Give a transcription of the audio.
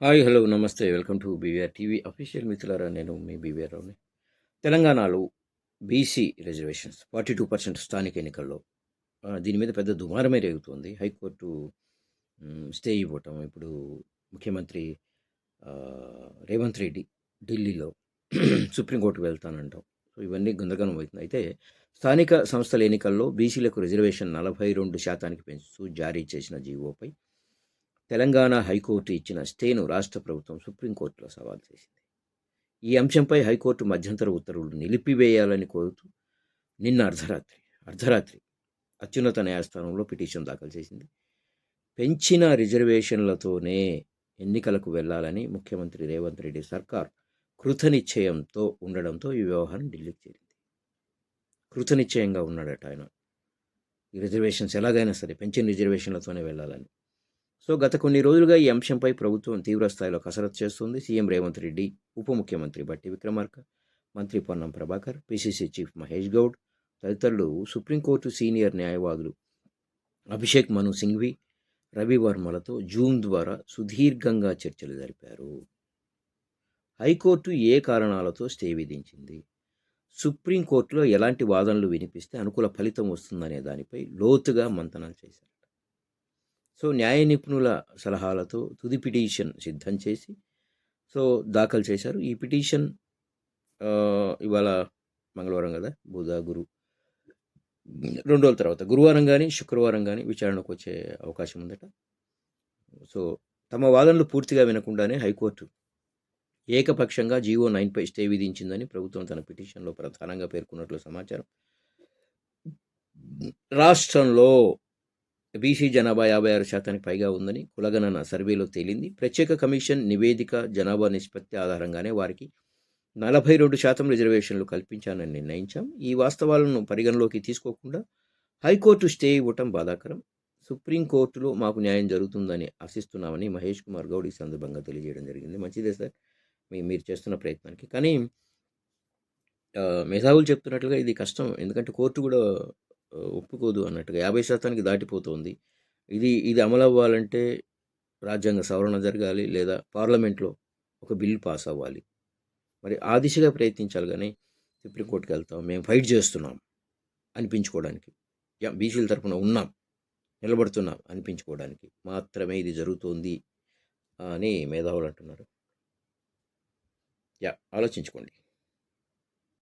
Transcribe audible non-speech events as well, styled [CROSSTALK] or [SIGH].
Hi hello నమస్తే. Welcome to BVR TV. Official మిత్రులారా నేను మీ బీవీఆర్ రావుని. తెలంగాణలో BC reservations forty two percent స్థానిక ఎన్నికల్లో దీని మీద పెద్ద దుమారమే రేగుతోంది. హైకోర్టు స్టే ఇవ్వటం ఇప్పుడు ముఖ్యమంత్రి రేవంత్ రెడ్డి ఢిల్లీలో [CLEARS THROAT] సుప్రీంకోర్టు వెళ్తానంటాం. సో ఇవన్నీ గందరగోళం అవుతుంది అయితే స్థానిక సంస్థల ఎన్నికల్లో బీసీలకు రిజర్వేషన్ నలభై రెండు శాతానికి పెంచుతూ జారీ చేసిన జీవోపై తెలంగాణ హైకోర్టు ఇచ్చిన స్టేను రాష్ట్ర ప్రభుత్వం సుప్రీంకోర్టులో సవాల్ చేసింది. ఈ అంశంపై హైకోర్టు మధ్యంతర ఉత్తర్వులు నిలిపివేయాలని కోరుతూ నిన్న అర్ధరాత్రి అర్ధరాత్రి అత్యున్నత న్యాయస్థానంలో పిటిషన్ దాఖలు చేసింది. పెంచిన రిజర్వేషన్లతోనే ఎన్నికలకు వెళ్ళాలని ముఖ్యమంత్రి రేవంత్ రెడ్డి సర్కార్ కృతనిశ్చయంతో ఉండడంతో ఈ వ్యవహారం ఢిల్లీకి చేరింది. కృతనిశ్చయంగా ఉన్నాడట ఆయన. ఈ రిజర్వేషన్స్ ఎలాగైనా సరే పెంచిన రిజర్వేషన్లతోనే వెళ్ళాలని. సో గత కొన్ని రోజులుగా ఈ అంశంపై ప్రభుత్వం తీవ్రస్థాయిలో కసరత్తు చేస్తుంది. సీఎం రేవంత్ రెడ్డి ఉప ముఖ్యమంత్రి బట్టి విక్రమార్క మంత్రి పొన్నం ప్రభాకర్ పిసిసి చీఫ్ మహేష్ గౌడ్ తదితరులు సుప్రీంకోర్టు సీనియర్ న్యాయవాదులు అభిషేక్ మను సింఘ్వి రవి వర్మలతో జూమ్ ద్వారా సుదీర్ఘంగా చర్చలు జరిపారు. హైకోర్టు ఏ కారణాలతో స్టే విధించింది? సుప్రీంకోర్టులో ఎలాంటి వాదనలు వినిపిస్తే అనుకూల ఫలితం వస్తుందనే దానిపై లోతుగా మంతనాలు చేశారు. సో న్యాయ నిపుణుల సలహాలతో తుది పిటిషన్ సిద్ధం చేసి సో దాఖలు చేశారు. ఈ పిటిషన్ ఇవాళ మంగళవారం కదా? బుధ గురు రెండు రోజుల తర్వాత. గురువారం కానీ శుక్రవారం కానీ విచారణకు వచ్చే అవకాశం ఉందట. సో తమ వాదనలు పూర్తిగా వినకుండానే హైకోర్టు ఏకపక్షంగా జీవో నైన్పై స్టే విధించిందని ప్రభుత్వం తన పిటిషన్లో ప్రధానంగా పేర్కొన్నట్లు సమాచారం. రాష్ట్రంలో బీసీ జనాభా యాభై ఆరు శాతానికి పైగా ఉందని కులగణన సర్వేలో తేలింది. ప్రత్యేక కమిషన్ నివేదిక జనాభా నిష్పత్తి ఆధారంగానే వారికి నలభై రెండు శాతం రిజర్వేషన్లు కల్పించానని నిర్ణయించాం. ఈ వాస్తవాలను పరిగణలోకి తీసుకోకుండా హైకోర్టు స్టే ఇవ్వటం బాధాకరం. సుప్రీంకోర్టులో మాకు న్యాయం జరుగుతుందని ఆశిస్తున్నామని మహేష్ కుమార్ గౌడ్ ఈ సందర్భంగా తెలియజేయడం జరిగింది. మంచిదే సార్. మీ మీరు చేస్తున్న ప్రయత్నానికి. కానీ ఆ, మేధావులు చెప్తున్నట్లుగా ఇది కష్టం. ఎందుకంటే కోర్టు కూడా ఒప్పుకోదు అన్నట్టుగా యాభై శాతానికి దాటిపోతుంది. ఇది ఇది అమలు అవ్వాలంటే రాజ్యాంగ సవరణ జరగాలి లేదా పార్లమెంట్లో ఒక బిల్ పాస్ అవ్వాలి మరి ఆ దిశగా ప్రయత్నించాలి కానీ సుప్రీంకోర్టుకి వెళ్తాం మేము ఫైట్ చేస్తున్నాం అనిపించుకోవడానికి. యా బీసీల తరఫున ఉన్నాం నిలబడుతున్నాం అనిపించుకోవడానికి మాత్రమే ఇది జరుగుతోంది అని మేధావులు అంటున్నారు. యా ఆలోచించుకోండి.